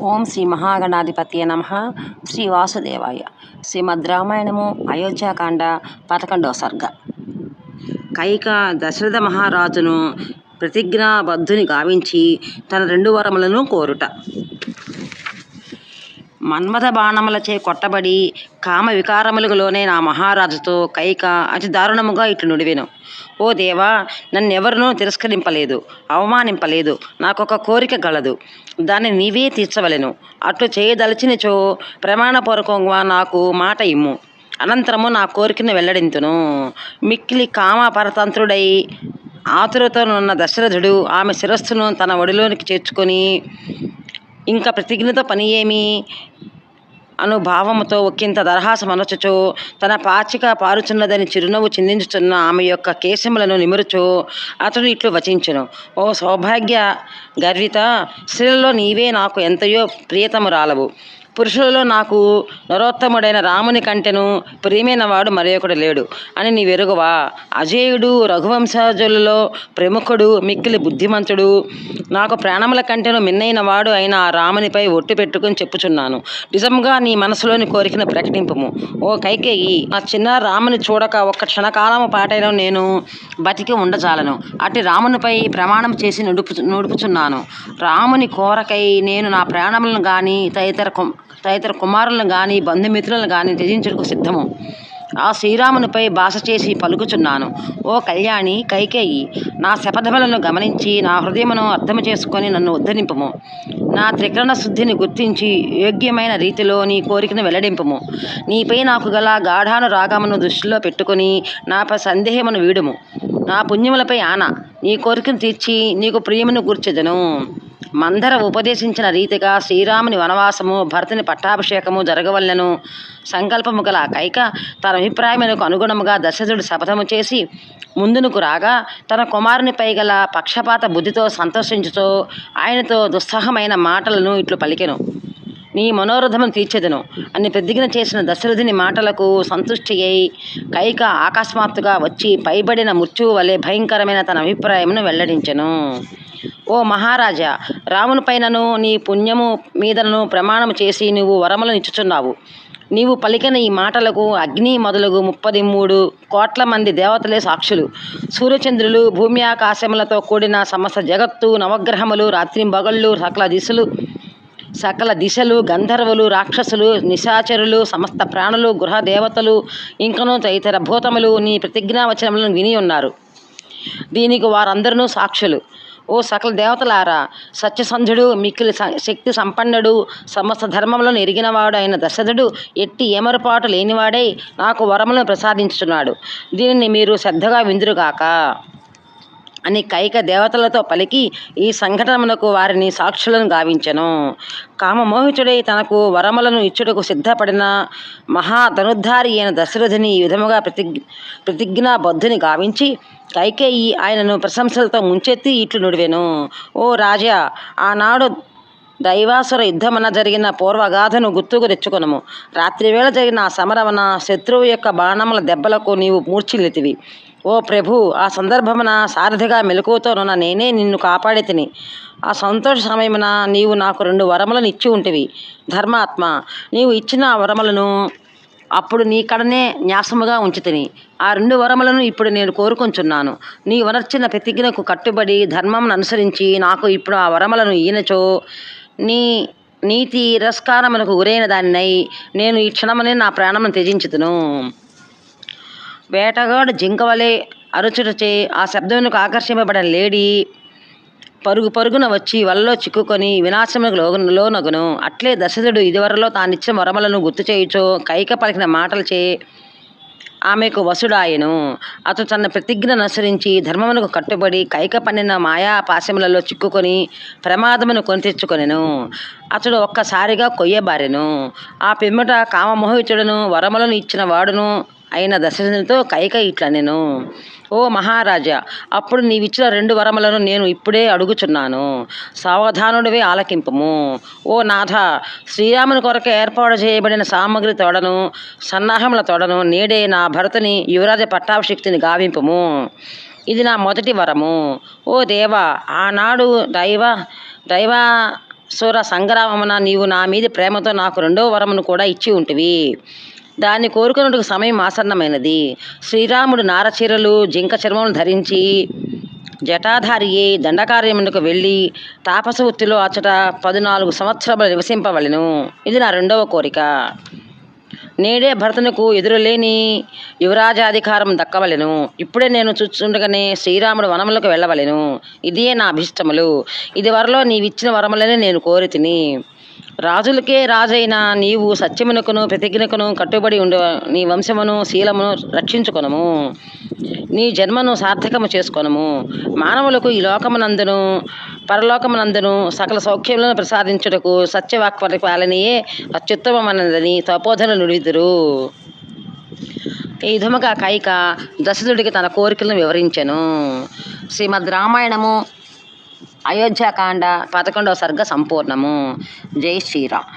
ఓం శ్రీ మహాగణాధిపతియ నమ. శ్రీ వాసుదేవాయ. శ్రీమద్ రామాయణము అయోధ్యాకాండ పదకొండవ సర్గ. కైక దశరథ మహారాజును ప్రతిజ్ఞాబద్ధుని గావించి తన రెండు వరములను కోరుట. మన్మథ బాణములచే కొట్టబడి కామ వికారములకు నా మహారాజుతో కైక అతి దారుణముగా ఇట్లు నుడివెను. ఓ దేవా నన్నెవరునూ తిరస్కరింపలేదు అవమానింపలేదు నాకొక కోరిక గలదు. దాన్ని నీవే తీర్చవలెను. అట్లు చేయదలిచినచో ప్రమాణపూర్వకంగా నాకు మాట ఇమ్ము. అనంతరము నా కోరికను వెల్లడింతును. మిక్కిలి కామ పరతంత్రుడై ఆతురతోనున్న దశరథుడు ఆమె శిరస్సును తన ఒడిలోనికి చేర్చుకొని ఇంకా ప్రతిజ్ఞతో పని ఏమి? అనుభావముతో ఒకంత దరహాసమనచుచో తన పాచిక పారుచున్నదని చిరునవ్వు చిందించుచున్న ఆమె యొక్క కేశములను నిమురుచు అతడు ఇట్లు వచించును. ఓ సౌభాగ్య గర్విత స్త్రీలలో నీవే నాకు ఎంతయో ప్రియతమురాలవు. పురుషులలో నాకు నరోత్తముడైన రాముని కంటెను ప్రియమైన వాడు మరొకడు లేడు. అని నీ వెరుగువా అజేయుడు రఘువంశజులలో ప్రముఖుడు మిక్కిలి బుద్ధిమంతుడు. నాకు ప్రాణముల కంటెను మిన్నైన వాడు అయిన ఆ రామునిపై ఒట్టు పెట్టుకుని చెప్పుచున్నాను. నిజంగా నీ మనసులోని కోరికను ప్రకటింపము. ఓ కైకేయి ఆ చిన్న రాముని చూడక ఒక్క క్షణకాలము పాటైన నేను బతికి ఉండజాలను. అట్టి రామునిపై ప్రమాణం చేసి నుడుపు నుడుపుచున్నాను. రాముని కోరకై నేను నా ప్రాణములను కానీ తదితర తదితర కుమారులను కానీ బంధుమిత్రులను కానీ త్యజించుటకు సిద్ధము. ఆ శ్రీరామునిపై భాష చేసి పలుకుచున్నాను. ఓ కళ్యాణి కైకేయి నా శపథములను గమనించి నా హృదయమును అర్థం చేసుకొని నన్ను ఉద్ధరింపము. నా త్రికరణ శుద్ధిని గుర్తించి యోగ్యమైన రీతిలో నీ కోరికను వెల్లడింపము. నీపై నాకు గల గాఢాను రాగమును దృష్టిలో పెట్టుకుని నాపై సందేహమును వీడుము. నా పుణ్యములపై ఆన నీ కోరికను తీర్చి నీకు ప్రియమును గుర్చెదను. మందర ఉపదేశించిన రీతిగా శ్రీరాముని వనవాసము భరతుని పట్టాభిషేకము జరగవలెను. సంకల్పము గల కైక తన అభిప్రాయములకు అనుగుణముగా దశరథుడు శపథము చేసి ముందునకు రాగా తన కుమారునిపై గల పక్షపాత బుద్ధితో సంతోషించుతో ఆయనతో దుస్సహమైన మాటలను ఇట్లు పలికెను. నీ మనోరథమును తీర్చెదను. అని ప్రతిజ్ఞ చేసిన దశరథుని మాటలకు సంతుష్టి అయి కైక ఆకస్మాత్తుగా వచ్చి పైబడిన మృత్యువు వలె భయంకరమైన తన అభిప్రాయమును వెల్లడించెను. ఓ మహారాజా రాముని పైనను నీ పుణ్యము మీదను ప్రమాణం చేసి నువ్వు వరములను ఇచ్చుచున్నావు. నీవు పలికిన ఈ మాటలకు అగ్ని మొదలగు ముప్పది మూడు కోట్ల మంది దేవతలే సాక్షులు. సూర్యచంద్రులు భూమి ఆకాశములతో కూడిన సమస్త జగత్తు నవగ్రహములు రాత్రింబగళ్ళు సకల దిశలు సకల దిశలు గంధర్వులు రాక్షసులు నిశాచరులు సమస్త ప్రాణులు గృహ దేవతలు ఇంకనూ తదితర భూతములు నీ ప్రతిజ్ఞావచనములను విని ఉన్నారు. దీనికి వారందరూ సాక్షులు. ఓ సకల దేవతలారా సత్యసంధుడు మిక్కిలి శక్తి సంపన్నుడు సమస్త ధర్మములను ఎరిగినవాడు అయిన దశరథుడు ఎట్టి ఏమరపాటు లేనివాడై నాకు వరములను ప్రసాదించుచున్నాడు. దీనిని మీరు శ్రద్ధగా విందురుగాక. అని కైక దేవతలతో పలికి ఈ సంఘటనకు వారిని సాక్షులను గావించెను. కామమోహితుడై తనకు వరములను ఇచ్చుటకు సిద్ధపడిన మహాధనుద్ధారి అయిన దశరథుని ఈ విధముగా ప్రతిజ్ఞ ప్రతిజ్ఞాబద్ధుని గావించి కైకేయి ఆయనను ప్రశంసలతో ముంచెత్తి ఇట్లు నుడివెను. ఓ రాజా ఆనాడు దైవాసుర యుద్ధమన జరిగిన పూర్వగాథను గుర్తుకు తెచ్చుకొనము. రాత్రివేళ జరిగిన ఆ సమరమన శత్రువు యొక్క బాణముల దెబ్బలకు నీవు మూర్ఛిల్లితివి. ఓ ప్రభు ఆ సందర్భమున సారథిగా మెలకువతోనున్న నేనే నిన్ను కాపాడి తిని ఆ సంతోష సమయమున నీవు నాకు రెండు వరములను ఇచ్చి ఉంటివి. ధర్మాత్మ నీవు ఇచ్చిన ఆ వరములను అప్పుడు నీ కడనే న్యాసముగా ఉంచుతిని ఆ రెండు వరములను ఇప్పుడు నేను కోరుకొంచున్నాను. నీ వనర్చిన ప్రతిజ్ఞకు కట్టుబడి ధర్మంను అనుసరించి నాకు ఇప్పుడు ఆ వరములను ఈయనచో. నీ నీతి తిరస్కారమునకు గురైన దానినై నేను ఈ క్షణమనే నా ప్రాణమును త్యజించుతును. వేటగాడు జింకవలే అరుచుటచే ఆ శబ్దమునకు ఆకర్షింపబడిన లేడీ పరుగు పరుగున వచ్చి వలలో చిక్కుకొని వినాశములకు లోగు లోనగును. అట్లే దశరథుడు ఇదివరలో తానిచ్చిన వరములను గుర్తు చేయుచో కైక పలికిన మాటలు చే ఆమెకు వసుడాయను. అతడు తన ప్రతిజ్ఞను అనుసరించి ధర్మమునకు కట్టుబడి కైక పన్నిన మాయా పాశములలో చిక్కుకొని ప్రమాదమును కొని తెచ్చుకొనెను. అతడు ఒక్కసారిగా కొయ్యబారెను ఆ పిమ్మట కామమోహితుడును వరములను ఇచ్చిన వాడును అయిన దశరథునితో కైక ఇట్లనెను. ఓ మహారాజా అప్పుడు నీవిచ్చిన రెండు వరములను నేను ఇప్పుడే అడుగుచున్నాను. సావధానుడివే ఆలకింపము. ఓ నాథ శ్రీరాముని కొరకు ఏర్పాటు చేయబడిన సామగ్రి తోడను సన్నాహముల తోడను నేడే నా భరతుని యువరాజ పట్టాభిషక్తిని గావింపము. ఇది నా మొదటి వరము. ఓ దేవా ఆనాడు దైవ దైవ సుర సంగ్రామమున నీవు నా మీద ప్రేమతో నాకు రెండో వరమును కూడా ఇచ్చి ఉంటివి. దాన్ని కోరుకున్నట్టుకు సమయం ఆసన్నమైనది. శ్రీరాముడు నారచీరలు జింక చర్మములు ధరించి జటాధారియే దండకార్యమునకు వెళ్ళి తాపస వృత్తిలో అచ్చట పద్నాలుగు సంవత్సరములు నివసింపవలెను. ఇది నా రెండవ కోరిక. నేడే భరతునకు ఎదురులేని యువరాజాధికారం దక్కవలెను. ఇప్పుడే నేను చూచుండగానే శ్రీరాముడు వనములకు వెళ్ళవలెను. ఇదే నా అభిష్టములు. ఇది వరలో నీవిచ్చిన వరములనే నేను కోరి తిని రాజులకే రాజైన నీవు సత్యమునకును ప్రతిజ్ఞకును కట్టుబడి ఉండ నీ వంశమును శీలమును రక్షించుకొనము. నీ జన్మను సార్థకము చేసుకొనము. మానవులకు ఈ లోకమునందును పరలోకమునందును సకల సౌఖ్యములను ప్రసాదించుటకు సత్యవాక్ పరిపాలనయే అత్యుత్తమమైనదని తపోధన నుడిదురు. ఈ విధముగా కైక దశరథుడికి తన కోరికలను వివరించెను. శ్రీమద్ రామాయణము అయోధ్యాకాండ పదకొండవ సర్గ సంపూర్ణము. జై శ్రీరామ్.